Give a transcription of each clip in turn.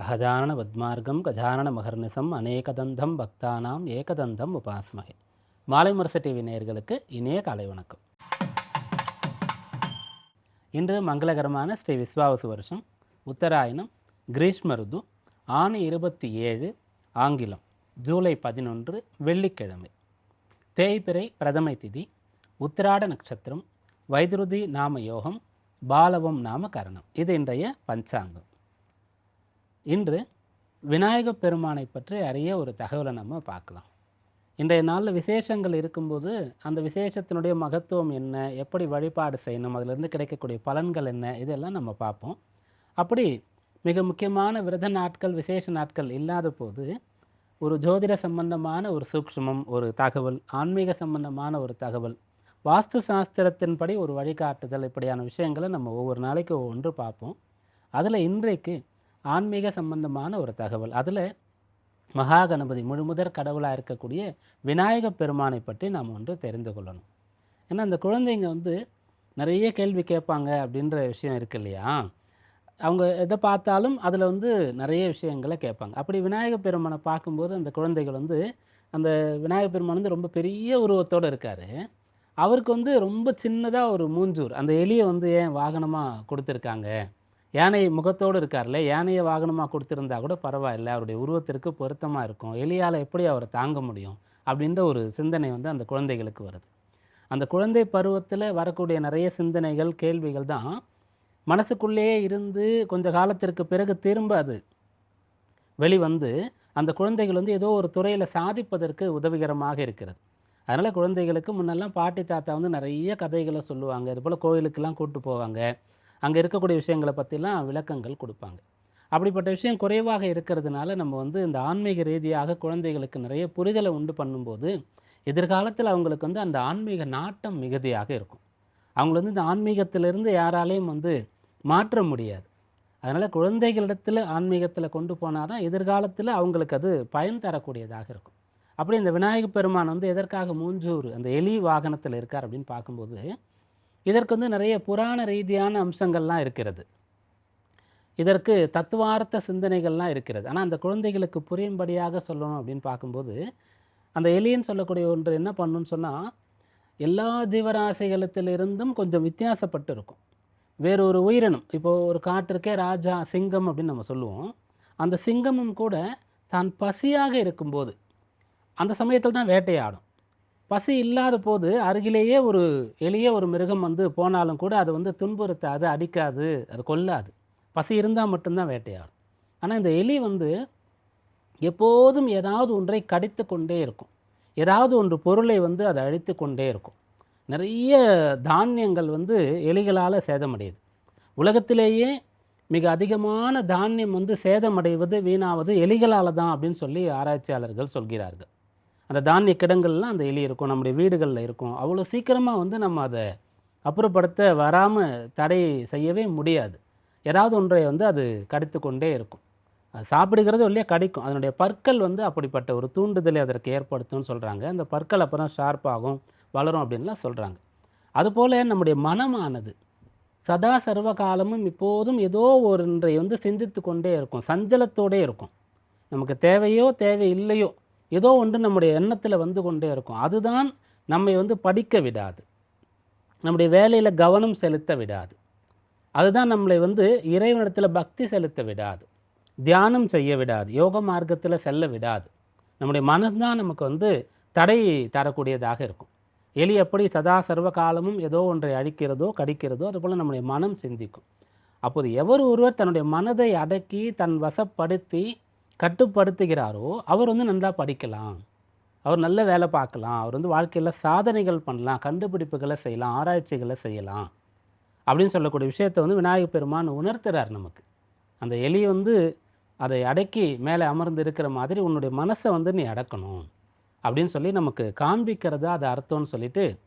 அகஜானன பத்மார்க்கம் கஜானன மகர்நிசம் அநேகதந்தம் பக்தானாம் ஏகதந்தம் உபாஸ்மகே. மாலை முரசு டிவி நேயர்களுக்கு இனிய காலை வணக்கம். இன்று மங்களகரமான ஸ்ரீ விஸ்வாவசு வருஷம் உத்தராயணம் கிரீஷ்ம ருது ஆணி இருபத்தி ஏழு ஆங்கிலம் ஜூலை பதினொன்று வெள்ளிக்கிழமை. தேய்பிறை பிரதமை திதி உத்திராட நட்சத்திரம் வைதுருதி நாம யோகம் பாலவம் நாம கரணம் இது இன்றைய பஞ்சாங்கம். இன்று விநாயகப் பெருமானை பற்றி அறிய ஒரு தகவலை நம்ம பார்க்கலாம். இன்றைய நாளில் விசேஷங்கள் இருக்கும்போது அந்த விசேஷத்தினுடைய மகத்துவம் என்ன எப்படி வழிபாடு செய்யணும் அதிலிருந்து கிடைக்கக்கூடிய பலன்கள் என்ன இதெல்லாம் நம்ம பார்ப்போம். அப்படி மிக முக்கியமான விரத நாட்கள் விசேஷ நாட்கள் இல்லாத போது ஒரு ஜோதிட சம்பந்தமான ஒரு சூக்ஷ்மம் ஒரு தகவல் ஆன்மீக சம்பந்தமான ஒரு தகவல் வாஸ்து சாஸ்திரத்தின்படி ஒரு வழிகாட்டுதல் இப்படியான விஷயங்களை நம்ம ஒவ்வொரு நாளைக்கு ஒவ்வொன்று பார்ப்போம். அதில் இன்றைக்கு ஆன்மீக சம்பந்தமான ஒரு தகவல். அதில் மகா கணபதி முழுமுதற் கடவுளாக இருக்கக்கூடிய விநாயகப் பெருமானை பற்றி நாம் ஒன்று தெரிந்து கொள்ளணும். ஏன்னா அந்த குழந்தைங்க வந்து நிறைய கேள்வி கேட்பாங்க அப்படின்ற விஷயம் இருக்கு இல்லையா? அவங்க எதை பார்த்தாலும் அதில் வந்து நிறைய விஷயங்களை கேட்பாங்க. அப்படி விநாயக பெருமானை பார்க்கும்போது அந்த குழந்தைகள் வந்து அந்த விநாயக பெருமான் வந்து ரொம்ப பெரிய உருவத்தோடு இருக்கார். அவருக்கு வந்து ரொம்ப சின்னதாக ஒரு மூஞ்சூர். அந்த எலியை வந்து ஏன் வாகனமாக கொடுத்துருக்காங்க? யானை முகத்தோடு இருக்கார்ல யானையை வாகனமாக கொடுத்துருந்தா கூட பரவாயில்ல அவருடைய உருவத்திற்கு பொருத்தமாக இருக்கும் எலியால் எப்படி அவரை தாங்க முடியும் அப்படின்ற ஒரு சிந்தனை வந்து அந்த குழந்தைகளுக்கு வருது. அந்த குழந்தை பருவத்தில் வரக்கூடிய நிறைய சிந்தனைகள் கேள்விகள் தான் மனசுக்குள்ளேயே இருந்து கொஞ்ச காலத்திற்கு பிறகு திரும்ப அது வெளிவந்து அந்த குழந்தைகள் வந்து ஏதோ ஒரு துறையில் சாதிப்பதற்கு உதவிகரமாக இருக்கிறது. அதனால் குழந்தைகளுக்கு முன்னெல்லாம் பாட்டி தாத்தா வந்து நிறைய கதைகளை சொல்லுவாங்க. இதுபோல் கோயிலுக்கெல்லாம் கூப்பிட்டு போவாங்க. அங்கே இருக்கக்கூடிய விஷயங்களை பற்றிலாம் விளக்கங்கள் கொடுப்பாங்க. அப்படிப்பட்ட விஷயம் குறைவாக இருக்கிறதுனால நம்ம வந்து இந்த ஆன்மீக ரீதியாக குழந்தைகளுக்கு நிறைய புரிதலை உண்டு பண்ணும்போது எதிர்காலத்தில் அவங்களுக்கு வந்து அந்த ஆன்மீக நாட்டம் மிகுதியாக இருக்கும். அவங்கள வந்து இந்த ஆன்மீகத்திலிருந்து யாராலையும் வந்து மாற்ற முடியாது. அதனால் குழந்தைகளிடத்தில் ஆன்மீகத்தில் கொண்டு போனால் தான் எதிர்காலத்தில் அவங்களுக்கு அது பயன் தரக்கூடியதாக இருக்கும். அப்படி இந்த விநாயகப் பெருமான் வந்து எதற்காக மூஞ்சூர் அந்த எலி வாகனத்தில் இருக்கார் அப்படின்னு பார்க்கும்போது இதற்கு வந்து நிறைய புராண ரீதியான அம்சங்கள்லாம் இருக்கிறது. இதற்கு தத்துவார்த்த சிந்தனைகள்லாம் இருக்கிறது. ஆனால் அந்த குழந்தைகளுக்கு புரியும்படியாக சொல்லணும் அப்படின்னு பார்க்கும்போது அந்த எலின்னு சொல்லக்கூடிய ஒன்று என்ன பண்ணுன்னு சொன்னால் எல்லா ஜீவராசிகளத்திலிருந்தும் கொஞ்சம் வித்தியாசப்பட்டு இருக்கும். வேறு ஒரு உயிரினம் இப்போது ஒரு காட்டிற்கே ராஜா சிங்கம் அப்படின்னு நம்ம சொல்லுவோம். அந்த சிங்கமும் கூட தான் பசியாக இருக்கும்போது அந்த சமயத்தில் தான் வேட்டையாடும். பசி இல்லாத போது அருகிலேயே ஒரு எளிய ஒரு மிருகம் வந்து போனாலும் கூட அது வந்து துன்புறுத்தாது அடிக்காது அது கொல்லாது. பசி இருந்தால் மட்டும்தான் வேட்டையாடும். ஆனால் இந்த எலி வந்து எப்போதும் ஏதாவது ஒன்றை கடித்து கொண்டே இருக்கும். ஏதாவது ஒன்று பொருளை வந்து அதை அழித்து கொண்டே இருக்கும். நிறைய தானியங்கள் வந்து எலிகளால் சேதமடையுது. உலகத்திலேயே மிக அதிகமான தானியம் வந்து சேதமடைவது வீணாவது எலிகளால் தான் அப்படின்னு சொல்லி ஆராய்ச்சியாளர்கள் சொல்கிறார்கள். அந்த தானிய கிடங்கள்லாம் அந்த எலி இருக்கும் நம்முடைய வீடுகளில் இருக்கும். அவ்வளோ சீக்கிரமாக வந்து நம்ம அதை அப்புறப்படுத்த வராமல் தடை செய்யவே முடியாது. ஏதாவது ஒன்றை வந்து அது கடித்து கொண்டே இருக்கும். அது சாப்பிடுகிறது இல்லையா கடிக்கும். அதனுடைய பற்கள் வந்து அப்படிப்பட்ட ஒரு தூண்டுதலை அதற்கு ஏற்படுத்தும்னு சொல்கிறாங்க அந்த பற்கள் அப்புறம் ஷார்ப்பாகும் வளரும் அப்படின்லாம் சொல்கிறாங்க அதுபோல் நம்முடைய மனமானது சதா சர்வ காலமும் இப்போதும் ஏதோ ஒன்றை வந்து சிந்தித்து கொண்டே இருக்கும். சஞ்சலத்தோடே இருக்கும். நமக்கு தேவையோ தேவை இல்லையோ ஏதோ ஒன்று நம்முடைய எண்ணத்தில் வந்து கொண்டே இருக்கும். அதுதான் நம்மை வந்து படிக்க விடாது. நம்முடைய வேலையில் கவனம் செலுத்த விடாது. அதுதான் நம்மளை வந்து இறைவனிடத்தில் பக்தி செலுத்த விடாது. தியானம் செய்ய விடாது. யோக மார்க்கத்தில் செல்ல விடாது. நம்முடைய மனம்தான் நமக்கு வந்து தடை தரக்கூடியதாக இருக்கும். எலி எப்படி சதா சர்வ காலமும் ஏதோ ஒன்றை அழிக்கிறதோ கடிக்கிறதோ அதுபோல் நம்முடைய மனம் சிந்திக்கும். அப்போது எவர் ஒருவர் தன்னுடைய மனதை அடக்கி தன் வசப்படுத்தி கட்டுப்படுத்துகிறாரோ அவர் வந்து நல்லா படிக்கலாம். அவர் நல்ல வேலை பார்க்கலாம். அவர் வந்து வாழ்க்கையில் சாதனைகள் பண்ணலாம். கண்டுபிடிப்புகளை செய்யலாம். ஆராய்ச்சிகளை செய்யலாம். அப்படின்னு சொல்லக்கூடிய விஷயத்தை வந்து விநாயகப் பெருமான் உணர்த்துறார் நமக்கு. அந்த எலி வந்து அதை அடக்கி மேலே அமர்ந்து இருக்கிற மாதிரி உன்னுடைய மனசை வந்து நீ அடக்கணும். அப்படின்னு சொல்லி நமக்கு காண்பிக்கிறதா அது அர்த்தம்னு சொல்லிட்டு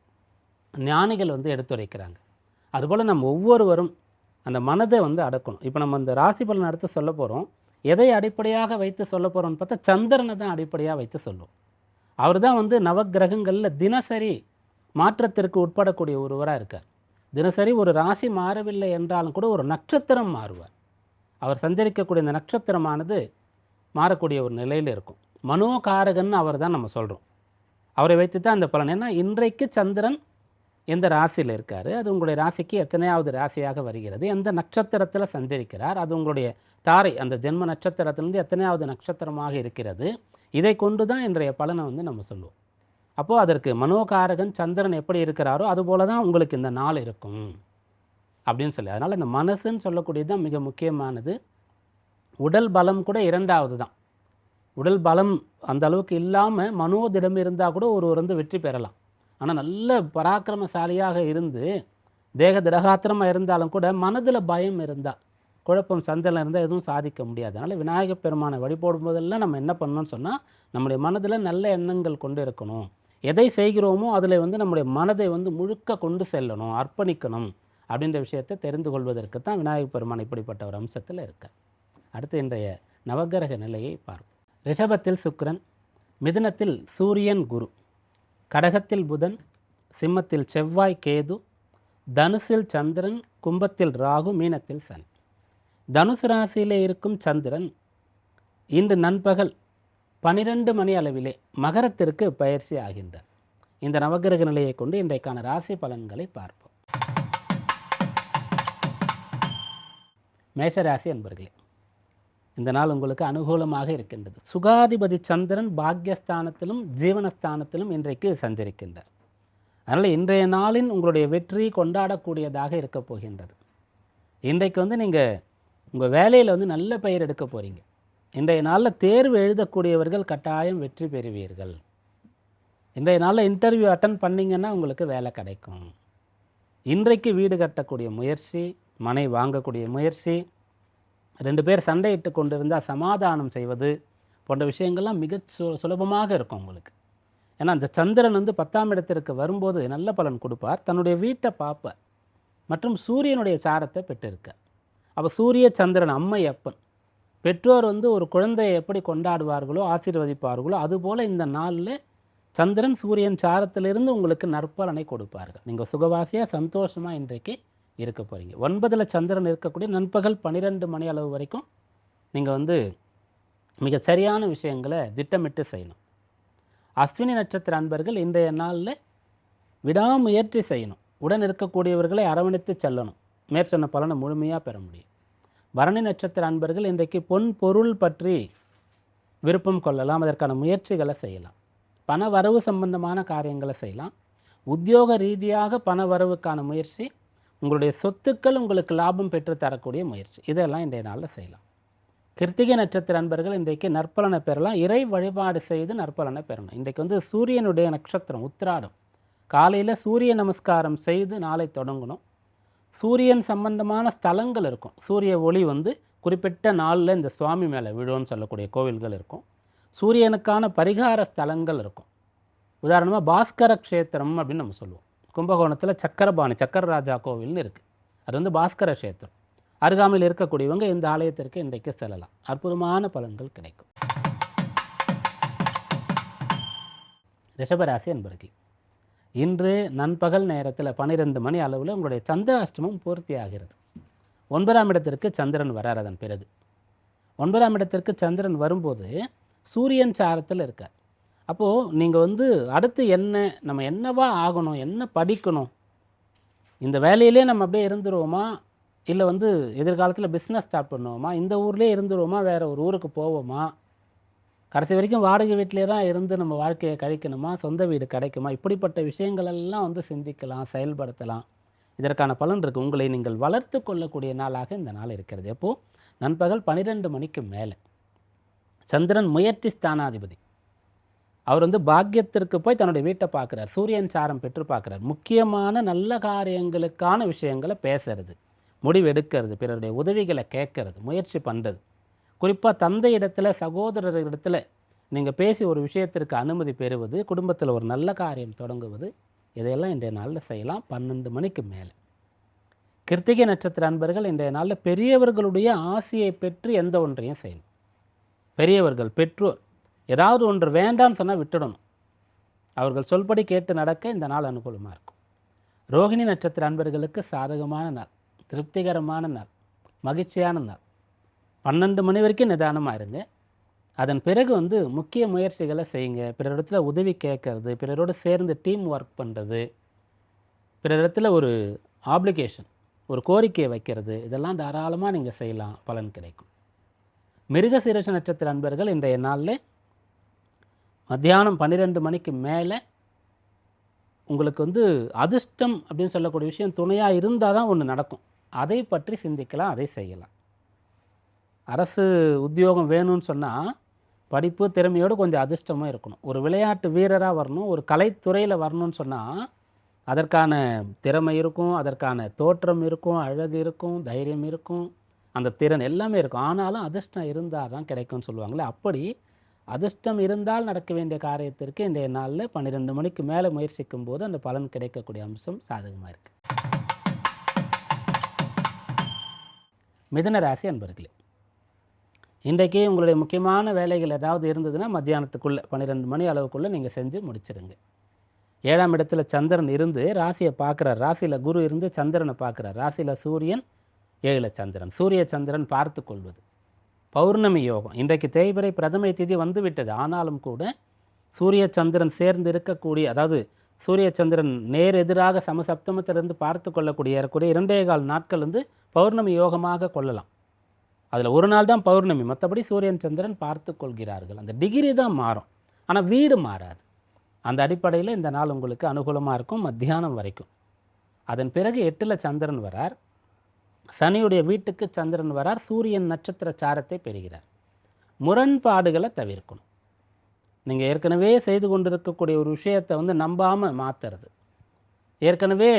ஞானிகள் வந்து எடுத்துரைக்கிறாங்க. அதுபோல் நம்ம ஒவ்வொருவரும் அந்த மனதை வந்து அடக்கணும். இப்போ நம்ம இந்த ராசி பலன் அடுத்து சொல்ல போகிறோம் எதை அடிப்படையாக வைத்து சொல்ல போகிறோம்னு பார்த்தா சந்திரனை தான் அடிப்படையாக வைத்து சொல்லுவோம் அவர் தான் வந்து நவக்கிரகங்களில் தினசரி மாற்றத்திற்கு உட்படக்கூடிய ஒருவராக இருக்கார். தினசரி ஒரு ராசி மாறவில்லை என்றாலும் கூட ஒரு நட்சத்திரம் மாறுவார். அவர் சஞ்சரிக்கக்கூடிய இந்த நட்சத்திரமானது மாறக்கூடிய ஒரு நிலையில் இருக்கும். மனோகாரகன் அவர் தான் நம்ம சொல்கிறோம் அவரை வைத்து தான் அந்த பலன். ஏன்னா இன்றைக்கு சந்திரன் எந்த ராசியில் இருக்கார்? அது உங்களுடைய ராசிக்கு எத்தனையாவது ராசியாக வருகிறது? எந்த நட்சத்திரத்தில் சஞ்சரிக்கிறார்? அது உங்களுடைய தாரை அந்த ஜென்ம நட்சத்திரத்திலிருந்து எத்தனையாவது நட்சத்திரமாக இருக்கிறது இதை கொண்டு தான் இன்றைய பலனை வந்து நம்ம சொல்லுவோம். அப்போது அதற்கு மனோகாரகன் சந்திரன் எப்படி இருக்கிறாரோ அதுபோல தான் உங்களுக்கு இந்த நாள் இருக்கும். அப்படின்னு சொல்லி அதனால் இந்த மனசுன்னு சொல்லக்கூடியது தான் மிக முக்கியமானது. உடல் பலம் கூட இரண்டாவது தான். உடல் பலம் அந்த அளவுக்கு இல்லாமல் மனோதிடம் இருந்தால் கூட ஒருவர் வந்து வெற்றி பெறலாம். ஆனால் நல்ல பராக்கிரமசாலியாக இருந்து தேக திடகாத்திரமாக இருந்தாலும் கூட மனதில் பயம் இருந்தால் குழப்பம் சந்தலம் இருந்தால் எதுவும் சாதிக்க முடியாது. அதனால் விநாயகப் பெருமானை வழிபடும் போதெல்லாம் நம்ம என்ன பண்ணணும்னு சொன்னால் நம்முடைய மனதில் நல்ல எண்ணங்கள் கொண்டு இருக்கணும். எதை செய்கிறோமோ அதில் வந்து நம்முடைய மனதை வந்து முழுக்க கொண்டு செல்லணும் அர்ப்பணிக்கணும் அப்படின்ற விஷயத்தை தெரிந்து கொள்வதற்கு தான் விநாயகப் பெருமான் இப்படிப்பட்ட ஒரு அம்சத்தில் இருக்க அடுத்து இன்றைய நவக்கிரக நிலையை பார்ப்போம். ரிஷபத்தில் சுக்கிரன் மிதுனத்தில் சூரியன் குரு கடகத்தில் புதன் சிம்மத்தில் செவ்வாய் கேது தனுசில் சந்திரன் கும்பத்தில் ராகு மீனத்தில் சனி. தனுசு ராசியிலே இருக்கும் சந்திரன் இன்று நண்பகல் பனிரெண்டு மணி அளவிலே மகரத்திற்கு பயிற்சி ஆகின்றார். இந்த நவகிரக நிலையை கொண்டு இன்றைக்கான ராசி பலன்களை பார்ப்போம். மேஷராசி என்பர்களே இந்த நாள் உங்களுக்கு அனுகூலமாக இருக்கின்றது. சுகாதிபதி சந்திரன் பாக்யஸ்தானத்திலும் ஜீவனஸ்தானத்திலும் இன்றைக்கு சஞ்சரிக்கின்றார். அதனால் இன்றைய நாளின் உங்களுடைய வெற்றி கொண்டாடக்கூடியதாக இருக்கப் போகின்றது. இன்றைக்கு வந்து நீங்கள் உங்கள் வேலையில் வந்து நல்ல பெயர் எடுக்க போகிறீங்க இன்றைய நாளில் தேர்வு எழுதக்கூடியவர்கள் கட்டாயம் வெற்றி பெறுவீர்கள். இன்றைய நாளில் இன்டர்வியூ அட்டன் பண்ணிங்கன்னா உங்களுக்கு வேலை கிடைக்கும். இன்றைக்கு வீடு கட்டக்கூடிய முயற்சி மனை வாங்கக்கூடிய முயற்சி ரெண்டு பேர் சண்டையிட்டு கொண்டிருந்தால் சமாதானம் செய்வது போன்ற விஷயங்கள்லாம் மிக சு சுலபமாக இருக்கும் உங்களுக்கு. ஏன்னா அந்த சந்திரன் வந்து பத்தாம் இடத்திற்கு வரும்போது நல்ல பலன் கொடுப்பார். தன்னுடைய வீட்டை பார்ப்பார். மற்றும் சூரியனுடைய சாரத்தை பெற்றிருக்கார். அப்போ சூரிய சந்திரன் அம்மை அப்பன் பெற்றோர் வந்து ஒரு குழந்தையை எப்படி கொண்டாடுவார்களோ ஆசீர்வதிப்பார்களோ அதுபோல் இந்த நாளில் சந்திரன் சூரியன் சாரத்திலிருந்து உங்களுக்கு நற்பலனை கொடுப்பார்கள். நீங்கள் சுகவாசியாக சந்தோஷமாக இன்றைக்கு இருக்க போகிறீங்க ஒன்பதில் சந்திரன் இருக்கக்கூடிய நண்பகல் பன்னிரெண்டு மணி அளவு வரைக்கும் நீங்கள் வந்து மிக சரியான விஷயங்களை திட்டமிட்டு செய்யணும். அஸ்வினி நட்சத்திர அன்பர்கள் இன்றைய நாளில் விடாமுயற்சி செய்யணும். உடன் இருக்கக்கூடியவர்களை அரவணைத்து செல்லணும். மேற்சொன்ன பலனை முழுமையாக பெற முடியும். பரணி நட்சத்திர அன்பர்கள் இன்றைக்கு பொன் பொருள் பற்றி விருப்பம் கொள்ளலாம் அதற்கான முயற்சிகளை செய்யலாம். பண வரவு சம்பந்தமான காரியங்களை செய்யலாம். உத்தியோக ரீதியாக பண வரவுக்கான முயற்சி உங்களுடைய சொத்துக்கள் உங்களுக்கு லாபம் பெற்று தரக்கூடிய முயற்சி இதெல்லாம் இன்றைய நாளில் செய்யலாம். கிருத்திகை நட்சத்திர அன்பர்கள் இன்றைக்கு நற்பலனை பெறலாம். இறை வழிபாடு செய்து நற்பலனை பெறணும். இன்றைக்கு வந்து சூரியனுடைய நட்சத்திரம் உத்திராடம். காலையில் சூரிய நமஸ்காரம் செய்து நாளை தொடங்கணும். சூரியன் சம்பந்தமான ஸ்தலங்கள் இருக்கும். சூரிய ஒளி வந்து குறிப்பிட்ட நாளில் இந்த சுவாமி மேலே விழுன்னு சொல்லக்கூடிய கோவில்கள் இருக்கும். சூரியனுக்கான பரிகார ஸ்தலங்கள் இருக்கும். உதாரணமாக பாஸ்கர க்ஷேத்திரம் அப்படின்னு நம்ம சொல்லுவோம். கும்பகோணத்தில் சக்கரபாணி சக்கரராஜா கோவில்னு இருக்குது அது வந்து பாஸ்கர க்ஷேத்திரம். அருகாமையில் இருக்கக்கூடியவங்க இந்த ஆலயத்திற்கு இன்றைக்கு செல்லலாம். அற்புதமான பலன்கள் கிடைக்கும். ரிஷபராசி என்பருக்கு இன்று நண்பகல் நேரத்தில் பன்னிரெண்டு மணி அளவில் உங்களுடைய சந்திராஷ்டமம் பூர்த்தி ஆகிறது ஒன்பதாம் இடத்திற்கு சந்திரன் வரார் அதன் பிறகு. ஒன்பதாம் இடத்திற்கு சந்திரன் வரும்போது சூரியன் சாரத்தில் இருக்கார். அப்போது நீங்கள் வந்து அடுத்து என்ன நம்ம என்னவா ஆகணும் என்ன படிக்கணும்? இந்த வேலையிலே நம்ம அப்படியே இருந்துருவோமா? இல்லை வந்து எதிர்காலத்தில் பிஸ்னஸ் ஸ்டார்ட் பண்ணுவோமா? இந்த ஊர்லேயே இருந்துருவோமா? வேறு ஒரு ஊருக்கு போவோமா? கடைசி வரைக்கும் வாடகை வீட்டிலே தான் இருந்து நம்ம வாழ்க்கையை கழிக்கணுமா? சொந்த வீடு கிடைக்குமா? இப்படிப்பட்ட விஷயங்கள் எல்லாம் வந்து சிந்திக்கலாம் செயல்படுத்தலாம். இதற்கான பலன் இருக்குது உங்களை நீங்கள் வளர்த்து கொள்ளக்கூடிய நாளாக இந்த நாள் இருக்கிறது. எப்போது நண்பகல் பன்னிரெண்டு மணிக்கு மேலே. சந்திரன் முயற்சி ஸ்தானாதிபதி. அவர் வந்து பாக்கியத்திற்கு போய் தன்னுடைய வீட்டை பார்க்குறார். சூரியன் சாரம் பெற்று பார்க்குறார். முக்கியமான நல்ல காரியங்களுக்கான விஷயங்களை பேசுறது முடிவு எடுக்கிறது பிறருடைய உதவிகளை கேட்கறது முயற்சி பண்ணுறது குறிப்பாக தந்தை இடத்துல சகோதரர் இடத்துல நீங்கள் பேசி ஒரு விஷயத்திற்கு அனுமதி பெறுவது குடும்பத்தில் ஒரு நல்ல காரியம் தொடங்குவது இதையெல்லாம் இன்றைய நாளில் செய்யலாம். பன்னெண்டு மணிக்கு மேலே. கிருத்திகை நட்சத்திர அன்பர்கள் இன்றைய நாளில் பெரியவர்களுடைய ஆசையை பெற்று எந்த ஒன்றையும் செய்யணும். பெரியவர்கள் பெற்றோர் ஏதாவது ஒன்று வேண்டாம்னு சொன்னால் விட்டுடணும். அவர்கள் சொல்படி கேட்டு நடக்க இந்த நாள் அனுகூலமாக இருக்கும். ரோகிணி நட்சத்திர அன்பர்களுக்கு சாதகமான நாள் திருப்திகரமான நாள் மகிழ்ச்சியான நாள். பன்னெண்டு மணி வரைக்கும் நிதானமாக இருங்க. அதன் பிறகு வந்து முக்கிய முயற்சிகளை செய்யுங்க. பிறரிடத்துல உதவி கேட்கறது பிறரோடு சேர்ந்து டீம் ஒர்க் பண்ணுறது பிறரிடத்துல ஒரு ஆப்ளிகேஷன் ஒரு கோரிக்கையை வைக்கிறது இதெல்லாம் தாராளமாக நீங்கள் செய்யலாம். பலன் கிடைக்கும். மிருக சீரஷ நட்சத்திர அன்பர்கள் இன்றைய நாளில் மத்தியானம் பன்னிரெண்டு மணிக்கு மேலே உங்களுக்கு வந்து அதிர்ஷ்டம் அப்படின்னு சொல்லக்கூடிய விஷயம் துணையாக இருந்தால் தான் ஒன்று நடக்கும். அதை பற்றி சிந்திக்கலாம் அதை செய்யலாம். அரசு உத்தியோகம் வேணும்னு சொன்னால் படிப்பு திறமையோடு கொஞ்சம் அதிர்ஷ்டமாக இருக்கணும். ஒரு விளையாட்டு வீரராக வரணும் ஒரு கலைத்துறையில் வரணும்னு சொன்னால் அதற்கான திறமை இருக்கும் அதற்கான தோற்றம் இருக்கும் அழகு இருக்கும் தைரியம் இருக்கும் அந்த திறன் எல்லாமே இருக்கும். ஆனாலும் அதிர்ஷ்டம் இருந்தால் தான் கிடைக்கும்னு சொல்லுவாங்களே அப்படி அதிர்ஷ்டம் இருந்தால் நடக்க வேண்டிய காரியத்திற்கு இன்றைய நாளில் பன்னிரெண்டு மணிக்கு மேலே முயற்சிக்கும் போது அந்த பலன் கிடைக்கக்கூடிய அம்சம் சாதகமாக இருக்குது மிதன ராசி அன்பர்களே இன்றைக்கு உங்களுடைய முக்கியமான வேலைகள் ஏதாவது இருந்ததுன்னா மத்தியானத்துக்குள்ளே பன்னிரெண்டு மணி அளவுக்குள்ளே நீங்கள் செஞ்சு முடிச்சிடுங்க ஏழாம் இடத்துல சந்திரன் இருந்து ராசியை பார்க்குறார். ராசியில் குரு இருந்து சந்திரனை பார்க்குறார். ராசியில் சூரியன் ஏழில் சந்திரன். சூரிய சந்திரன் பார்த்து கொள்வது. பௌர்ணமி யோகம். இன்றைக்கு தேய்பிரை பிரதமை திதி வந்து விட்டது. ஆனாலும் கூட சூரிய சந்திரன் சேர்ந்து இருக்கக்கூடிய அதாவது சூரிய சந்திரன் நேர் எதிராக சமசப்தமத்திலிருந்து பார்த்து கொள்ளக்கூடிய ஏறக்குறைய இரண்டே கால் நாட்கள் வந்து பௌர்ணமி யோகமாக கொள்ளலாம். அதில் ஒரு நாள் தான் பௌர்ணமி. மற்றபடி சூரியன் சந்திரன் பார்த்து கொள்கிறார்கள். அந்த டிகிரி தான் மாறும். ஆனால் வீடு மாறாது. அந்த அடிப்படையில் இந்த நாள் உங்களுக்கு அனுகூலமாக இருக்கும் மத்தியானம் வரைக்கும். அதன் பிறகு எட்டில் சந்திரன் வரார். சனியுடைய வீட்டுக்கு சந்திரன் வரார். சூரியன் நட்சத்திர சாரத்தை பெறுகிறார். முரண்பாடுகளை தவிர்க்கணும். நீங்கள் ஏற்கனவே செய்து கொண்டிருக்கக்கூடிய ஒரு விஷயத்தை வந்து நம்பாமல் மாற்றுறது ஏற்கனவே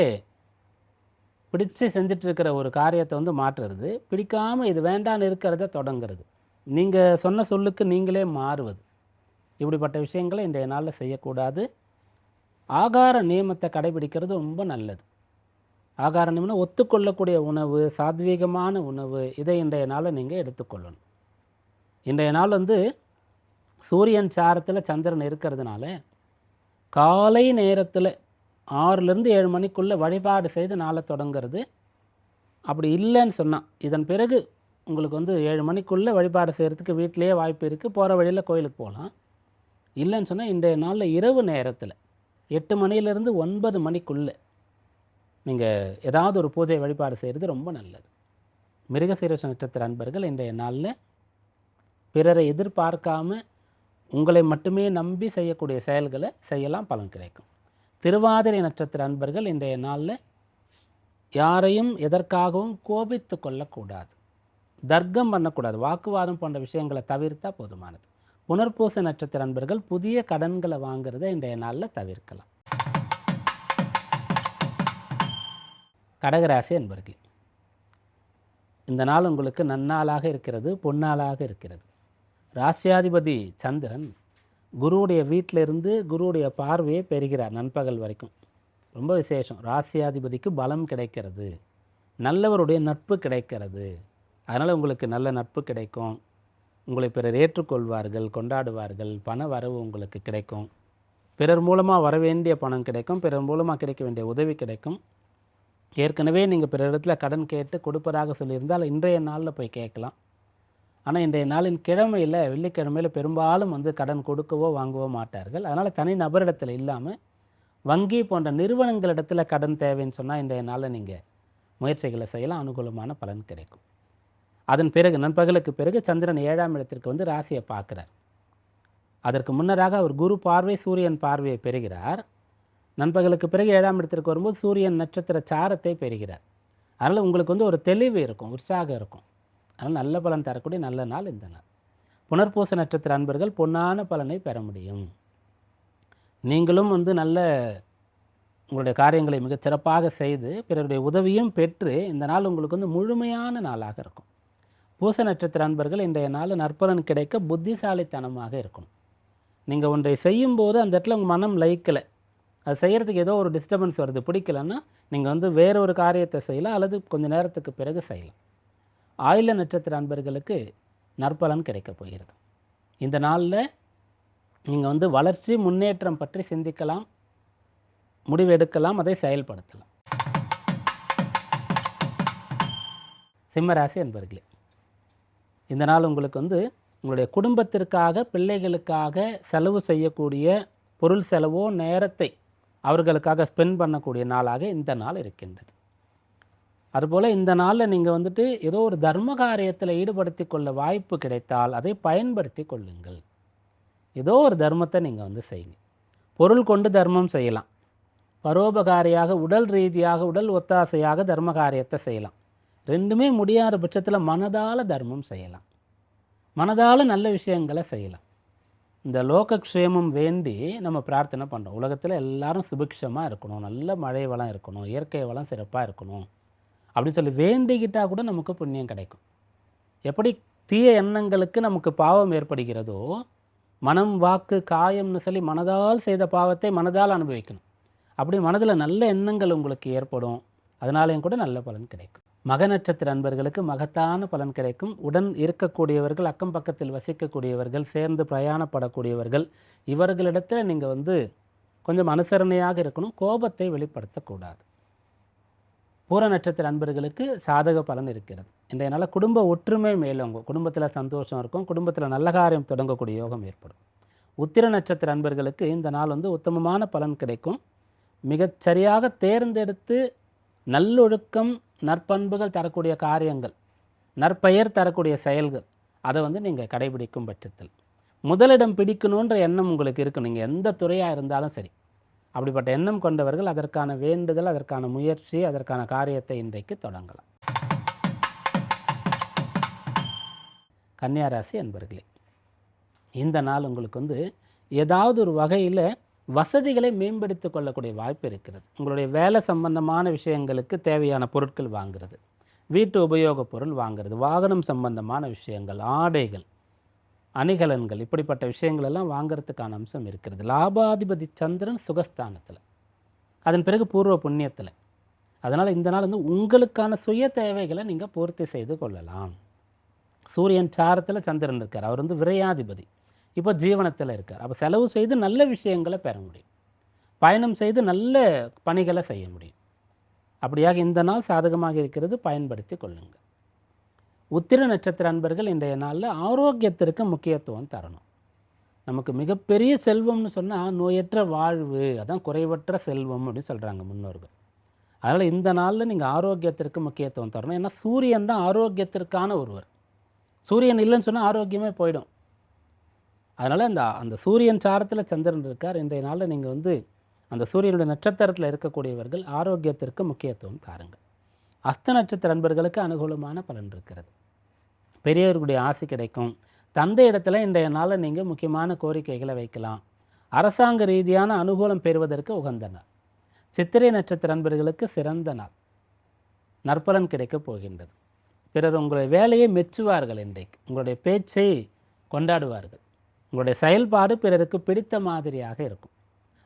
பிடிச்சு செஞ்சுட்டு இருக்கிற ஒரு காரியத்தை வந்து மாற்றுறது பிடிக்காமல் இது வேண்டான்னு இருக்கிறத தொடங்குறது. நீங்கள் சொன்ன சொல்லுக்கு நீங்களே மாறுவது. இப்படிப்பட்ட விஷயங்களை இன்றைய நாளில் செய்யக்கூடாது. ஆகார நியமத்தை கடைபிடிக்கிறது ரொம்ப நல்லது. ஆகார நியமனம் ஒத்துக்கொள்ளக்கூடிய உணவு சாத்வீகமான உணவு இதை இன்றைய நாளில் நீங்கள் எடுத்துக்கொள்ளணும். இன்றைய நாள் வந்து சூரியன் சாரத்தில் சந்திரன் இருக்கிறதுனால காலை நேரத்தில் ஆறுலேருந்து ஏழு மணிக்குள்ளே வழிபாடு செய்து நாளை தொடங்கிறது. அப்படி இல்லைன்னு சொன்னால் இதன் பிறகு உங்களுக்கு வந்து ஏழு மணிக்குள்ளே வழிபாடு செய்கிறதுக்கு வீட்டிலேயே வாய்ப்பு இருக்குது போகிற வழியில் கோயிலுக்கு போகலாம். இல்லைன்னு சொன்னால் இன்றைய நாளில் இரவு நேரத்தில் எட்டு மணியிலேருந்து ஒன்பது மணிக்குள்ளே நீங்கள் ஏதாவது ஒரு பூஜை வழிபாடு செய்கிறது ரொம்ப நல்லது. மிருகசீரச நட்சத்திர அன்பர்கள் இன்றைய நாளில் பிறரை எதிர்பார்க்காம உங்களை மட்டுமே நம்பி செய்யக்கூடிய செயல்களை செய்யலாம் பலன் கிடைக்கும். திருவாதிரை நட்சத்திர அன்பர்கள் இன்றைய நாளில் யாரையும் எதற்காகவும் கோபித்து கொள்ளக்கூடாது. தர்க்கம் பண்ணக்கூடாது. வாக்குவாதம் போன்ற விஷயங்களை தவிர்த்தா போதுமானது. புனர்பூச நட்சத்திர அன்பர்கள் புதிய கடன்களை வாங்குறத இன்றைய நாளில் தவிர்க்கலாம். கடகராசி அன்பர்களே இந்த நாள் உங்களுக்கு நன்னாளாக இருக்கிறது பொன்னாளாக இருக்கிறது. ராசியாதிபதி சந்திரன் குருவுடைய வீட்டில் இருந்து குருவுடைய பார்வையை பெறுகிறார் நண்பகல் வரைக்கும். ரொம்ப விசேஷம். ராசியாதிபதிக்கு பலம் கிடைக்கிறது. நல்லவருடைய நட்பு கிடைக்கிறது. அதனால் உங்களுக்கு நல்ல நட்பு கிடைக்கும். உங்களை பிறர் ஏற்றுக்கொள்வார்கள் கொண்டாடுவார்கள். பண வரவு உங்களுக்கு கிடைக்கும். பிறர் மூலமாக வர வேண்டிய பணம் கிடைக்கும். பிறர் மூலமாக கிடைக்க வேண்டிய உதவி கிடைக்கும். ஏற்கனவே நீங்கள் பிறரிடத்துல கடன் கேட்டு கொடுப்பதாக சொல்லியிருந்தால் இன்றைய நாளில் போய் கேட்கலாம். ஆனால் இன்றைய நாளின் கிழமையில் வெள்ளிக்கிழமையில் பெரும்பாலும் வந்து கடன் கொடுக்கவோ வாங்கவோ மாட்டார்கள். அதனால் தனி நபரிடத்தில் இல்லாமல் வங்கி போன்ற நிறுவனங்களிடத்தில் கடன் தேவைன்னு சொன்னால் இன்றைய நாளில் நீங்கள் முயற்சிகளை செய்யலாம். அனுகூலமான பலன் கிடைக்கும். அதன் பிறகு நண்பகலுக்கு பிறகு சந்திரன் ஏழாம் இடத்திற்கு வந்து ராசியை பார்க்குறார். அதற்கு முன்னராக அவர் குரு பார்வை சூரியன் பார்வையை பெறுகிறார். நண்பகலுக்கு பிறகு ஏழாம் இடத்திற்கு வரும்போது சூரியன் நட்சத்திர சாரத்தை பெறுகிறார். அதனால் உங்களுக்கு வந்து ஒரு தெளிவு இருக்கும் உற்சாகம் இருக்கும். அதனால் நல்ல பலன் தரக்கூடிய நல்ல நாள் இந்த நாள். புனர்பூச நட்சத்திர அன்பர்கள் பொன்னான பலனை பெற முடியும். நீங்களும் வந்து நல்ல உங்களுடைய காரியங்களை மிகச் சிறப்பாக செய்து பிறருடைய உதவியும் பெற்று இந்த நாள் உங்களுக்கு வந்து முழுமையான நாளாக இருக்கும். பூச நட்சத்திர அன்பர்கள் இன்றைய நாள் நற்பலன் கிடைக்க புத்திசாலித்தனமாக இருக்கணும் நீங்கள் ஒன்றை செய்யும்போது அந்த இடத்துல உங்கள் மனம் லைக்கலை அது செய்கிறதுக்கு ஏதோ ஒரு டிஸ்டர்பன்ஸ் வருது. பிடிக்கலன்னா நீங்கள் வந்து வேற ஒரு காரியத்தை செய்யலாம் அல்லது கொஞ்ச நேரத்துக்கு பிறகு செய்யலாம். ஆயுள நட்சத்திர அன்பர்களுக்கு நற்பலன் கிடைக்கப் போகிறது. இந்த நாளில் நீங்கள் வந்து வளர்ச்சி முன்னேற்றம் பற்றி சிந்திக்கலாம் முடிவெடுக்கலாம் அதை செயல்படுத்தலாம். சிம்மராசி அன்பர்களே இந்த நாள் உங்களுக்கு வந்து உங்களுடைய குடும்பத்திற்காக பிள்ளைகளுக்காக செலவு செய்யக்கூடிய பொருள் செலவோ நேரத்தை அவர்களுக்காக ஸ்பெண்ட் பண்ணக்கூடிய நாளாக இந்த நாள் இருக்கின்றது. அதுபோல் இந்த நாளில் நீங்கள் வந்துட்டு ஏதோ ஒரு தர்ம காரியத்தில் ஈடுபடுத்தி கொள்ள வாய்ப்பு கிடைத்தால் அதை பயன்படுத்தி கொள்ளுங்கள். ஏதோ ஒரு தர்மத்தை நீங்கள் வந்து செய்யுங்க. பொருள் கொண்டு தர்மம் செய்யலாம். பரோபகாரியாக உடல் ரீதியாக உடல் ஒத்தாசையாக தர்ம காரியத்தை செய்யலாம். ரெண்டுமே முடியாத பட்சத்தில் மனதால் தர்மம் செய்யலாம். மனதால் நல்ல விஷயங்களை செய்யலாம். இந்த லோகக்ஷேமம் வேண்டி நம்ம பிரார்த்தனை பண்ணுறோம் உலகத்தில் எல்லாரும் சுபிக்ஷமாக இருக்கணும். நல்ல மழை வளம் இருக்கணும். இயற்கை வளம் சிறப்பாக இருக்கணும். அப்படின்னு சொல்லி வேண்டிக்கிட்டால் கூட நமக்கு புண்ணியம் கிடைக்கும். எப்படி தீய எண்ணங்களுக்கு நமக்கு பாவம் ஏற்படுகிறதோ மனம் வாக்கு காயம்னு சொல்லி மனதால் செய்த பாவத்தை மனதால் அனுபவிக்கணும். அப்படி மனதில் நல்ல எண்ணங்கள் உங்களுக்கு ஏற்படும். அதனாலேயும் கூட நல்ல பலன் கிடைக்கும். மக நட்சத்திர அன்பர்களுக்கு மகத்தான பலன் கிடைக்கும். உடன் இருக்கக்கூடியவர்கள் அக்கம் பக்கத்தில் வசிக்கக்கூடியவர்கள் சேர்ந்து பிரயாணப்படக்கூடியவர்கள் இவர்களிடத்தில் நீங்கள் வந்து கொஞ்சம் அனுசரணையாக இருக்கணும். கோபத்தை வெளிப்படுத்தக்கூடாது. பூர நட்சத்திர அன்பர்களுக்கு சாதக பலன் இருக்கிறது. இன்றைய நாள் குடும்ப ஒற்றுமை மேலோங்கும். குடும்பத்தில் சந்தோஷம் இருக்கும். குடும்பத்தில் நல்ல காரியம் தொடங்கக்கூடிய யோகம் ஏற்படும். உத்திர நட்சத்திர அன்பர்களுக்கு இந்த நாள் வந்து உத்தமமான பலன் கிடைக்கும். மிகச்சரியாக தேர்ந்தெடுத்து நல்லொழுக்கம் நற்பண்புகள் தரக்கூடிய காரியங்கள் நற்பெயர் தரக்கூடிய செயல்கள் அதை வந்து நீங்கள் கடைபிடிக்கும் பட்சத்தில். முதலிடம் பிடிக்கணுன்ற எண்ணம் உங்களுக்கு இருக்கும். நீங்கள் எந்த துறையாக இருந்தாலும் சரி. அப்படிப்பட்ட எண்ணம் கொண்டவர்கள் அதற்கான வேண்டுதல் அதற்கான முயற்சி அதற்கான காரியத்தை இன்றைக்கு தொடங்கலாம். கன்னியாராசி அன்பர்களே இந்த நாள் உங்களுக்கு வந்து ஏதாவது ஒரு வகையில் வசதிகளை மேம்படுத்திக் கொள்ளக்கூடிய வாய்ப்பு இருக்கிறது. உங்களுடைய வேலை சம்பந்தமான விஷயங்களுக்கு தேவையான பொருட்கள் வாங்குறது வீட்டு உபயோகப் பொருள் வாங்குறது வாகனம் சம்பந்தமான விஷயங்கள் ஆடைகள் அணிகலன்கள் இப்படிப்பட்ட விஷயங்கள் எல்லாம் வாங்குறதுக்கான அம்சம் இருக்கிறது. லாபாதிபதி சந்திரன் சுகஸ்தானத்தில். அதன் பிறகு பூர்வ புண்ணியத்தில். அதனால் இந்த நாள் வந்து உங்களுக்கான சுய தேவைகளை நீங்கள் பூர்த்தி செய்து கொள்ளலாம். சூரியன் சாரத்தில் சந்திரன் இருக்கார். அவர் வந்து விரையாதிபதி. இப்போ ஜீவனத்தில் இருக்கார். அப்போ செலவு செய்து நல்ல விஷயங்களை பெற முடியும். பயணம் செய்து நல்ல பணிகளை செய்ய முடியும். அப்படியாக இந்த நாள் சாதகமாக இருக்கிறது. பயன்படுத்தி கொள்ளுங்கள். உத்திர நட்சத்திர அன்பர்கள் இன்றைய நாளில் ஆரோக்கியத்திற்கு முக்கியத்துவம் தரணும். நமக்கு மிகப்பெரிய செல்வம்னு சொன்னால் நோயற்ற வாழ்வு அதான் குறைவற்ற செல்வம் அப்படின்னு சொல்கிறாங்க முன்னோர்கள். அதனால் இந்த நாளில் நீங்கள் ஆரோக்கியத்திற்கு முக்கியத்துவம் தரணும். ஏன்னா சூரியன் தான் ஆரோக்கியத்திற்கான ஒருவர். சூரியன் இல்லைன்னு சொன்னால் ஆரோக்கியமே போயிடும். அதனால் அந்த அந்த சூரியன் சாரத்தில் சந்திரன் இருக்கார். இன்றைய நாளில் நீங்கள் வந்து அந்த சூரியனுடைய நட்சத்திரத்தில் இருக்கக்கூடியவர்கள் ஆரோக்கியத்திற்கு முக்கியத்துவம் தாருங்கள் அஸ்த நட்சத்திர அன்பர்களுக்கு அனுகூலமான பலன் இருக்கிறது. பெரியவர்களுடைய ஆசை கிடைக்கும். தந்தை இடத்துல இன்றைய நாளில் நீங்கள் முக்கியமான கோரிக்கைகளை வைக்கலாம். அரசாங்க ரீதியான அனுகூலம் பெறுவதற்கு உகந்த நாள். சித்திரை நட்சத்திர அன்பர்களுக்கு சிறந்த நாள். நற்பலன் கிடைக்கப் போகின்றது. பிறர் உங்களுடைய வேலையை மெச்சுவார்கள் இன்றைக்கு. உங்களுடைய பேச்சை கொண்டாடுவார்கள். உங்களுடைய செயல்பாடு பிறருக்கு பிடித்த மாதிரியாக இருக்கும்.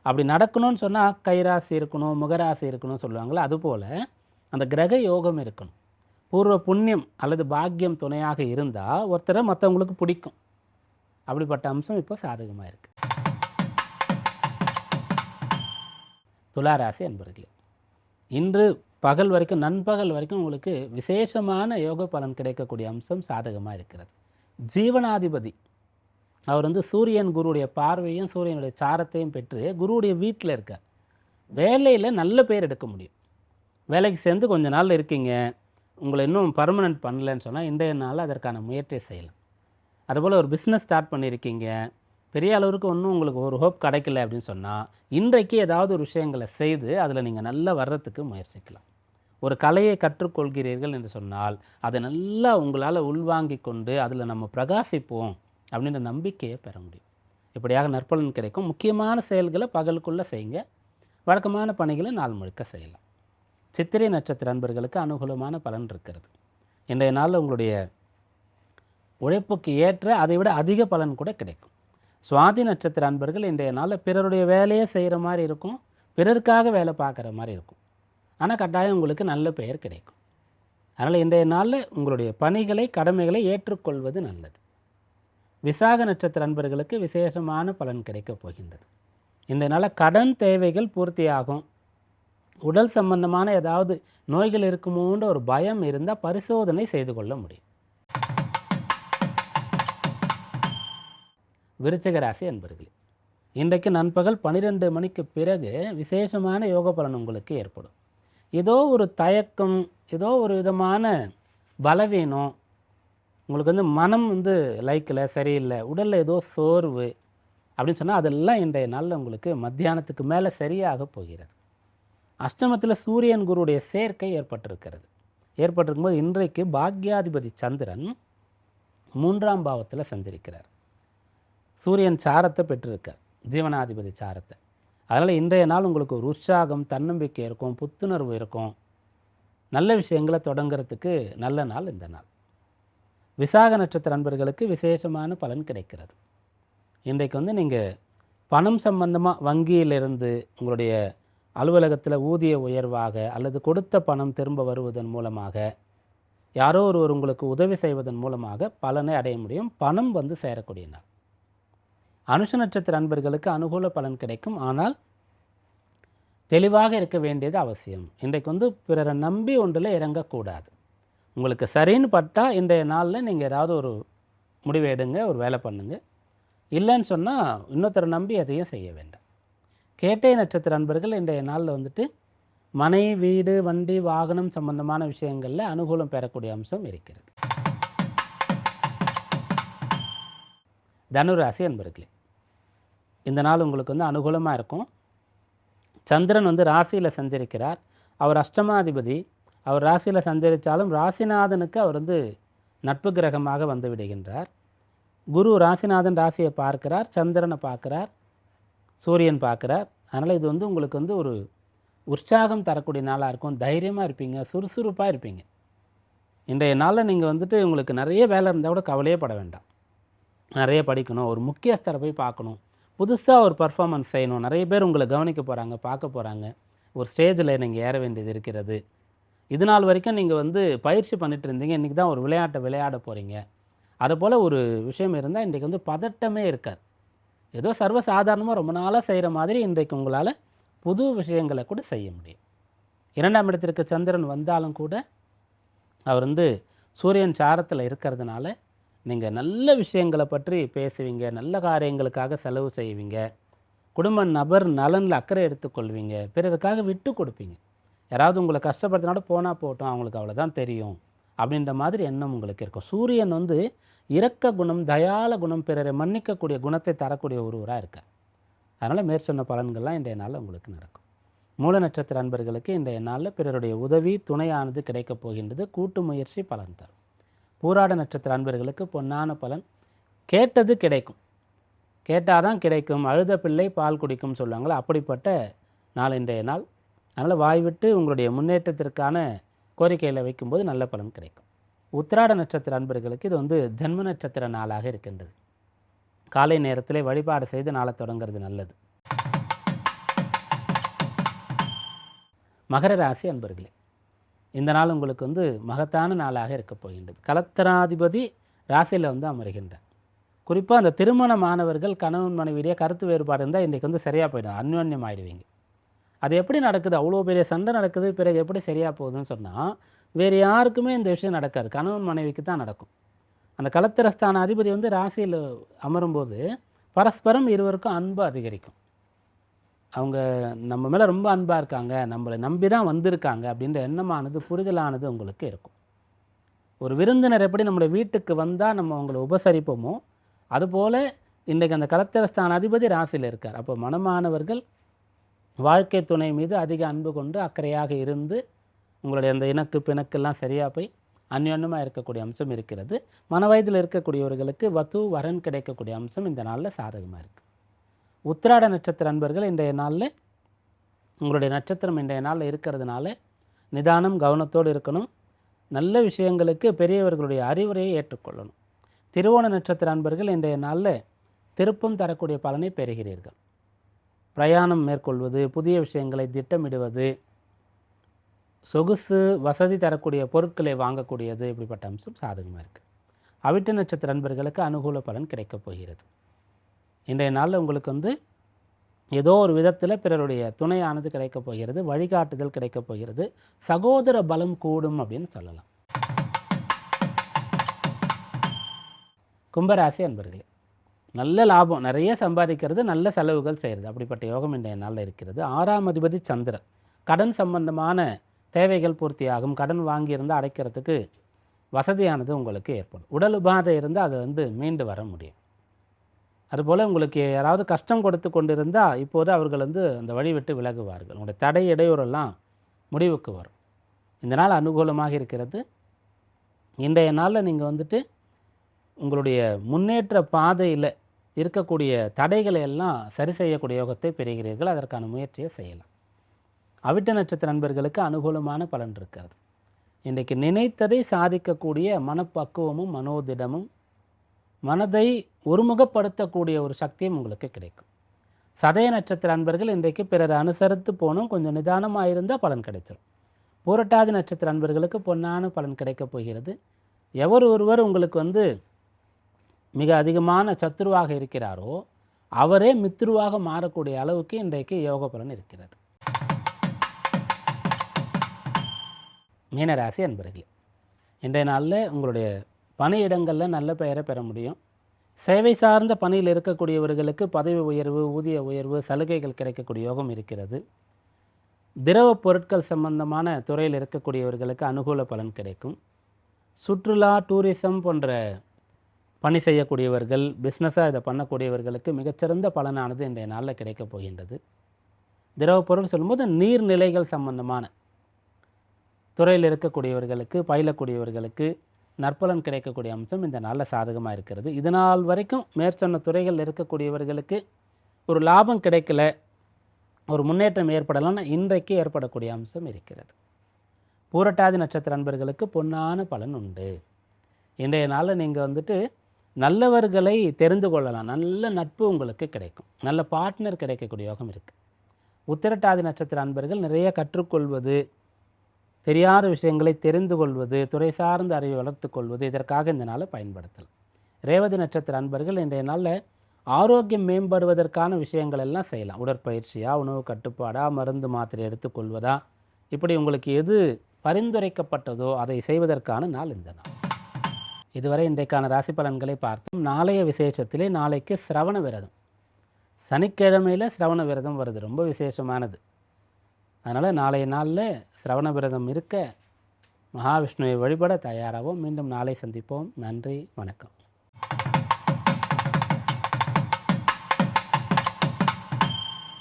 அப்படி நடக்கணும்னு சொன்னால் கைராசி இருக்கணும் முகராசி இருக்கணும்னு சொல்லுவாங்களே அதுபோல் அந்த கிரக யோகம் இருக்கணும். பூர்வ புண்ணியம் அல்லது பாக்கியம் துணையாக இருந்தால் ஒருத்தரை மற்றவங்களுக்கு பிடிக்கும். அப்படிப்பட்ட அம்சம் இப்போ சாதகமாக இருக்குது துளாராசி அன்பர்களே இன்று பகல் வரைக்கும் நண்பகல் வரைக்கும் உங்களுக்கு விசேஷமான யோக பலன் கிடைக்கக்கூடிய அம்சம் சாதகமாக இருக்கிறது. ஜீவனாதிபதி அவர் வந்து சூரியன் குருவுடைய பார்வையும் சூரியனுடைய சாரத்தையும் பெற்று குருவுடைய வீட்டில் இருக்கார். வேலையில் நல்ல பேர் எடுக்க முடியும். வேலைக்கு சேர்ந்து கொஞ்ச நாள் இருக்கீங்க. உங்களை இன்னும் பர்மனெண்ட் பண்ணலன்னு சொன்னால் இன்றைய நாள் அதற்கான முயற்சியை செய்யலாம். அதுபோல் ஒரு பிஸ்னஸ் ஸ்டார்ட் பண்ணியிருக்கீங்க. பெரிய அளவுக்கு ஒன்றும் உங்களுக்கு ஒரு ஹோப் கிடைக்கல அப்படின்னு சொன்னால் இன்றைக்கு ஏதாவது ஒரு விஷயங்களை செய்து அதில் நீங்கள் நல்லா வர்றதுக்கு முயற்சிக்கலாம். ஒரு கலையை கற்றுக்கொள்கிறீர்கள் என்று சொன்னால் அதை நல்லா உங்களால் உள்வாங்கி கொண்டு அதில் நம்ம பிரகாசிப்போம் அப்படின்ற நம்பிக்கையை பெற முடியும். இப்படியாக நற்பலன் கிடைக்கும். முக்கியமான செயல்களை பகலுக்குள்ளே செய்யுங்க. வழக்கமான பணிகளை நாள் முழுக்க செய்யலாம். சித்திரை நட்சத்திர அன்பர்களுக்கு அனுகூலமான பலன் இருக்கிறது. இன்றைய நாளில் உங்களுடைய உழைப்புக்கு ஏற்ற அதை விட அதிக பலன் கூட கிடைக்கும். சுவாதி நட்சத்திர அன்பர்கள் இன்றைய நாளில் பிறருடைய வேலையை செய்கிற மாதிரி இருக்கும் பிறருக்காக வேலை பார்க்குற மாதிரி இருக்கும். ஆனால் கட்டாயம் உங்களுக்கு நல்ல பெயர் கிடைக்கும். அதனால் இன்றைய நாளில் உங்களுடைய பணிகளை கடமைகளை ஏற்றுக்கொள்வது நல்லது. விசாக நட்சத்திர அன்பர்களுக்கு விசேஷமான பலன் கிடைக்கப் போகின்றது. இன்றைய நாளில் கடன் தேவைகள் பூர்த்தியாகும். உடல் சம்பந்தமான ஏதாவது நோய்கள் இருக்குமோன்ற ஒரு பயம் இருந்தால் பரிசோதனை செய்து கொள்ள முடியும். விருச்சகராசி அன்பர்களே இன்றைக்கு நண்பகல் பன்னிரெண்டு மணிக்கு பிறகு விசேஷமான யோக பலன் உங்களுக்கு ஏற்படும். ஏதோ ஒரு தயக்கம் ஏதோ ஒரு விதமான பலவீனம் உங்களுக்கு வந்து மனம் வந்து லைக்கில் சரியில்லை உடலில் ஏதோ சோர்வு அப்படின்னு சொன்னால் அதெல்லாம் இன்றைய நாளில் உங்களுக்கு மத்தியானத்துக்கு மேலே சரியாக போகிறது. அஷ்டமத்தில் சூரியன் குருடைய சேர்க்கை ஏற்பட்டிருக்கிறது. ஏற்பட்டிருக்கும்போது இன்றைக்கு பாக்யாதிபதி சந்திரன் மூன்றாம் பாவத்தில் சந்திருக்கிறார். சூரியன் சாரத்தை பெற்றிருக்கார். ஜீவனாதிபதி சாரத்தை. அதனால் இன்றைய நாள் உங்களுக்கு ஒரு உற்சாகம் தன்னம்பிக்கை இருக்கும் புத்துணர்வு இருக்கும். நல்ல விஷயங்களை தொடங்குறதுக்கு நல்ல நாள் இந்த நாள். விசாக நட்சத்திர நண்பர்களுக்கு விசேஷமான பலன் கிடைக்கிறது. இன்றைக்கு வந்து நீங்கள் பணம் சம்பந்தமாக வங்கியிலிருந்து உங்களுடைய அலுவலகத்தில் ஊதிய உயர்வாக அல்லது கொடுத்த பணம் திரும்ப வருவதன் மூலமாக யாரோ ஒருவர் உங்களுக்கு உதவி செய்வதன் மூலமாக பலனை அடைய முடியும். பணம் வந்து சேரக்கூடிய நாள். அனுஷ நட்சத்திர அன்பர்களுக்கு அனுகூல பலன் கிடைக்கும். ஆனால் தெளிவாக இருக்க வேண்டியது அவசியம். இன்றைக்கு வந்து பிறரை நம்பி ஒன்றில் இறங்கக்கூடாது. உங்களுக்கு சரின்னு பட்டால் இன்றைய நாளில் நீங்கள் ஏதாவது ஒரு முடிவு எடுங்க ஒரு வேலை பண்ணுங்க. இல்லைன்னு சொன்னால் இன்னொருத்தரை நம்பி எதையும் செய்ய வேண்டாம். கேட்டை நட்சத்திர அன்பர்கள் இன்றைய நாளில் வந்துட்டு மனை வீடு வண்டி வாகனம் சம்பந்தமான விஷயங்களில் அனுகூலம் பெறக்கூடிய அம்சம் இருக்கிறது. தனுராசி அன்பர்களே இந்த நாள் உங்களுக்கு வந்து அனுகூலமாக இருக்கும். சந்திரன் வந்து ராசியில் சஞ்சரிக்கிறார். அவர் அஷ்டமாதிபதி. அவர் ராசியில் சஞ்சரித்தாலும் ராசிநாதனுக்கு அவர் வந்து நட்பு கிரகமாக வந்து விடுகின்றார். குரு ராசிநாதன் ராசியை பார்க்கிறார் சந்திரனை பார்க்கிறார். சூரியன் பார்க்குறார். அதனால் இது வந்து உங்களுக்கு வந்து ஒரு உற்சாகம் தரக்கூடிய நாளாக இருக்கும். தைரியமாக இருப்பீங்க. சுறுசுறுப்பாக இருப்பீங்க. இன்றைய நாளில் நீங்கள் வந்துட்டு உங்களுக்கு நிறைய வேலை இருந்தால் கூட கவலையே பட வேண்டாம். நிறைய படிக்கணும். ஒரு முக்கியஸ்தரை போய் பார்க்கணும். புதுசாக ஒரு பர்ஃபாமன்ஸ் செய்யணும். நிறைய பேர் உங்களை கவனிக்க போகிறாங்க பார்க்க போகிறாங்க ஒரு ஸ்டேஜில் நீங்கள் ஏற வேண்டியது இருக்கிறது. இது நாள் வரைக்கும் நீங்கள் வந்து பயிற்சி பண்ணிட்டு இருந்தீங்க. இன்றைக்கி தான் ஒரு விளையாட்டை விளையாட போகிறீங்க அதுபோல் ஒரு விஷயம் இருந்தால் இன்றைக்கி வந்து பதட்டமே இருக்காது. ஏதோ சர்வசாதாரணமாக ரொம்ப நாளாக செய்கிற மாதிரி இன்றைக்கு உங்களால் புது விஷயங்களை கூட செய்ய முடியும். இரண்டாம் இடத்திற்கு சந்திரன் வந்தாலும் கூட அவர் வந்து சூரியன் சாரத்தில் இருக்கிறதுனால நீங்கள் நல்ல விஷயங்களை பற்றி பேசுவீங்க நல்ல காரியங்களுக்காக செலவு செய்வீங்க குடும்ப நபர் நலனில் அக்கறை எடுத்துக்கொள்வீங்க பிறருக்காக விட்டு கொடுப்பீங்க. யாராவது உங்களை கஷ்டப்படுத்தினாலும் போனால் போட்டோம் அவங்களுக்கு அவ்வளோதான் தெரியும். அப்படின்ற மாதிரி எண்ணம் உங்களுக்கு இருக்கும். சூரியன் வந்து இரக்க குணம் தயால குணம் பிறரை மன்னிக்கக்கூடிய குணத்தை தரக்கூடிய ஒருவராக இருக்கார். அதனால் மேற்சொன்ன பலன்கள்லாம் இன்றைய நாளில் உங்களுக்கு நடக்கும். மூல நட்சத்திர அன்பர்களுக்கு இன்றைய நாளில் பிறருடைய உதவி துணையானது கிடைக்கப் போகின்றது. கூட்டு முயற்சி பலன் தரும். பூராட நட்சத்திர அன்பர்களுக்கு பொன்னான பலன். கேட்டது கிடைக்கும். கேட்டால் தான் கிடைக்கும். அழுத பிள்ளை பால் குடிக்கும் சொல்லுவாங்களே அப்படிப்பட்ட நாள் இன்றைய நாள். அதனால் வாய் விட்டு உங்களுடைய முன்னேற்றத்திற்கான கோரிக்கையில் வைக்கும்போது நல்ல பலன் கிடைக்கும். உத்திராட நட்சத்திர அன்பர்களுக்கு இது வந்து ஜென்ம நட்சத்திர நாளாக இருக்கின்றது. காலை நேரத்தில் வழிபாடு செய்து நாளை தொடங்குறது நல்லது. மகர ராசி அன்பர்களே இந்த நாள் உங்களுக்கு வந்து மகத்தான நாளாக இருக்கப் போகின்றது. கலத்தராதிபதி ராசியில் வந்து அமருகின்றார். குறிப்பாக அந்த திருமணமானவர்கள் கணவன் மனைவியிடையே கருத்து வேறுபாடு இருந்தால் இன்றைக்கி வந்து சரியாக போயிடும். அந்யோன்யம் ஆயிடுவீங்க அது எப்படி நடக்குது? அவ்வளோ பெரிய சண்டை நடக்குது பிறகு எப்படி சரியாக போகுதுன்னு சொன்னால் வேறு யாருக்குமே இந்த விஷயம் நடக்காது. கணவன் மனைவிக்கு தான் நடக்கும். அந்த கலத்திரஸ்தான அதிபதி வந்து ராசியில் அமரும்போது பரஸ்பரம் இருவருக்கும் அன்பு அதிகரிக்கும். அவங்க நம்ம மேலே ரொம்ப அன்பாக இருக்காங்க நம்மளை நம்பி தான் வந்திருக்காங்க அப்படின்ற எண்ணமானது புரிதலானது உங்களுக்கு இருக்கும். ஒரு விருந்தினர் எப்படி நம்மளுடைய வீட்டுக்கு வந்தால் நம்ம அவங்கள உபசரிப்போமோ அதுபோல் இன்றைக்கு அந்த கலத்திரஸ்தான அதிபதி ராசியில் இருக்கார். அப்போ மனமானவர்கள் வாழ்க்கை துணை மீது அதிக அன்பு கொண்டு அக்கறையாக இருந்து உங்களுடைய அந்த இணக்கு பிணக்கெல்லாம் சரியாக போய் அந்யோன்யமாக இருக்கக்கூடிய அம்சம் இருக்கிறது. மன வயதில் இருக்கக்கூடியவர்களுக்கு வத்து வரன் கிடைக்கக்கூடிய அம்சம் இந்த நாளில் சாதகமாக இருக்குது உத்திராட நட்சத்திர அன்பர்கள் இன்றைய நாளில் உங்களுடைய நட்சத்திரம் இன்றைய நாளில் இருக்கிறதுனால நிதானம் கவனத்தோடு இருக்கணும். நல்ல விஷயங்களுக்கு பெரியவர்களுடைய அறிவுரையை ஏற்றுக்கொள்ளணும். திருவோண நட்சத்திர அன்பர்கள் இன்றைய நாளில் திருப்பம் தரக்கூடிய பலனை பெறுகிறீர்கள். பிரயாணம் மேற்கொள்வது புதிய விஷயங்களை திட்டமிடுவது சொகுசு வசதி தரக்கூடிய பொருட்களை வாங்கக்கூடியது இப்படிப்பட்ட அம்சம் சாதகமாக இருக்குது அவிட்ட நட்சத்திர நண்பர்களுக்கு அனுகூல பலன் கிடைக்கப் போகிறது. இன்றைய நாளில் உங்களுக்கு வந்து ஏதோ ஒரு விதத்தில் பிறருடைய துணையானது கிடைக்கப் போகிறது வழிகாட்டுதல் கிடைக்கப் போகிறது சகோதர பலம் கூடும் அப்படின்னு சொல்லலாம். கும்பராசி அன்பர்களே நல்ல லாபம் நிறைய சம்பாதிக்கிறது நல்ல செலவுகள் செய்கிறது அப்படிப்பட்ட யோகம் இன்றைய நாளில் இருக்கிறது. ஆறாம் அதிபதி சந்திரன். கடன் சம்பந்தமான தேவைகள் பூர்த்தியாகும். கடன் வாங்கியிருந்தால் அடைக்கிறதுக்கு வசதியானது உங்களுக்கு ஏற்படும். உடல் உபாதை இருந்தால் அது வந்து மீண்டு வர முடியும். அதுபோல் உங்களுக்கு யாராவது கஷ்டம் கொடுத்து கொண்டிருந்தால் இப்போது அவர்கள் வந்து அந்த வழி விட்டு விலகுவார்கள். உங்களுடைய தடை இடையூறெல்லாம் முடிவுக்கு வரும். இந்த நாள் அனுகூலமாக இருக்கிறது. இன்றைய நாளில் நீங்கள் வந்துட்டு உங்களுடைய முன்னேற்ற பாதையில் இருக்கக்கூடிய தடைகளை எல்லாம் சரி செய்யக்கூடிய யோகத்தை பெறுகிறீர்கள். அதற்கான முயற்சியை செய்யலாம். அவிட்ட நட்சத்திர நண்பர்களுக்கு அனுகூலமான பலன் இருக்கிறது. இன்றைக்கு நினைத்ததை சாதிக்கக்கூடிய மனப்பக்குவமும் மனோதிடமும் மனதை ஒருமுகப்படுத்தக்கூடிய ஒரு சக்தியும் உங்களுக்கு கிடைக்கும். சதய நட்சத்திர அன்பர்கள் இன்றைக்கு பிறர் அனுசரித்து போகணும் கொஞ்சம் நிதானமாக இருந்தால் பலன் கிடைச்சிடும் பூரட்டாதி நட்சத்திர அன்பர்களுக்கு பொன்னான பலன் கிடைக்கப் போகிறது. எவர் ஒருவர் உங்களுக்கு வந்து மிக அதிகமான சத்துருவாக இருக்கிறாரோ அவரே மித்ருவாக மாறக்கூடிய அளவுக்கு இன்றைக்கு யோக பலன் இருக்கிறது. மீனராசி அன்பர்களே இன்றைய நாளில் உங்களுடைய பணியிடங்களில் நல்ல பெயரை பெற முடியும். சேவை சார்ந்த பணியில் இருக்கக்கூடியவர்களுக்கு பதவி உயர்வு ஊதிய உயர்வு சலுகைகள் கிடைக்கக்கூடிய யோகம் இருக்கிறது. திரவ பொருட்கள் சம்பந்தமான துறையில் இருக்கக்கூடியவர்களுக்கு அனுகூல பலன் கிடைக்கும். சுற்றுலா டூரிசம் போன்ற பணி செய்யக்கூடியவர்கள் பிஸ்னஸாக இதை பண்ணக்கூடியவர்களுக்கு மிகச்சிறந்த பலனானது இன்றைய நாளில் கிடைக்கப் போகின்றது. திரவ பொருள் சொல்லும்போது நீர்நிலைகள் சம்பந்தமான துறையில் இருக்கக்கூடியவர்களுக்கு பயிலக்கூடியவர்களுக்கு நற்பலன் கிடைக்கக்கூடிய அம்சம் இந்த நாளில் சாதகமாக இருக்கிறது. இது நாள் வரைக்கும் மேற்சொன்ன துறைகள் இருக்கக்கூடியவர்களுக்கு ஒரு லாபம் கிடைக்கல ஒரு முன்னேற்றம் ஏற்படலாம்னு இன்றைக்கு ஏற்படக்கூடிய அம்சம் இருக்கிறது. பூரட்டாதி நட்சத்திர அன்பர்களுக்கு பொன்னான பலன் உண்டு. இன்றைய நாளில் நீங்கள் வந்துட்டு நல்லவர்களை தெரிந்து கொள்ளலாம். நல்ல நட்பு உங்களுக்கு கிடைக்கும். நல்ல பார்ட்னர் கிடைக்கக்கூடிய யோகம் இருக்குது உத்திரட்டாதி நட்சத்திர அன்பர்கள் நிறைய கற்றுக்கொள்வது தெரியாத விஷயங்களை தெரிந்து கொள்வது துறை சார்ந்த அறிவை வளர்த்து கொள்வது இதற்காக இந்த நாளை பயன்படுத்தலாம். ரேவதி நட்சத்திர அன்பர்கள் இன்றைய நாளில் ஆரோக்கியம் மேம்படுவதற்கான விஷயங்கள் எல்லாம் செய்யலாம். உடற்பயிற்சியாக உணவு கட்டுப்பாடாக மருந்து மாத்திரை எடுத்துக்கொள்வதா இப்படி உங்களுக்கு எது பரிந்துரைக்கப்பட்டதோ அதை செய்வதற்கான நாள் இந்த நாள். இதுவரை இன்றைக்கான ராசி பலன்களை பார்த்தோம். நாளைய விசேஷத்திலே நாளைக்கு சிரவண விரதம். சனிக்கிழமையில் சிரவண விரதம் வருது. ரொம்ப விசேஷமானது. அதனால் நாளைய நாளில் சிரவண விரதம் இருக்க மகாவிஷ்ணுவை வழிபட தயாராகவும் மீண்டும் நாளை சந்திப்போம். நன்றி. வணக்கம்.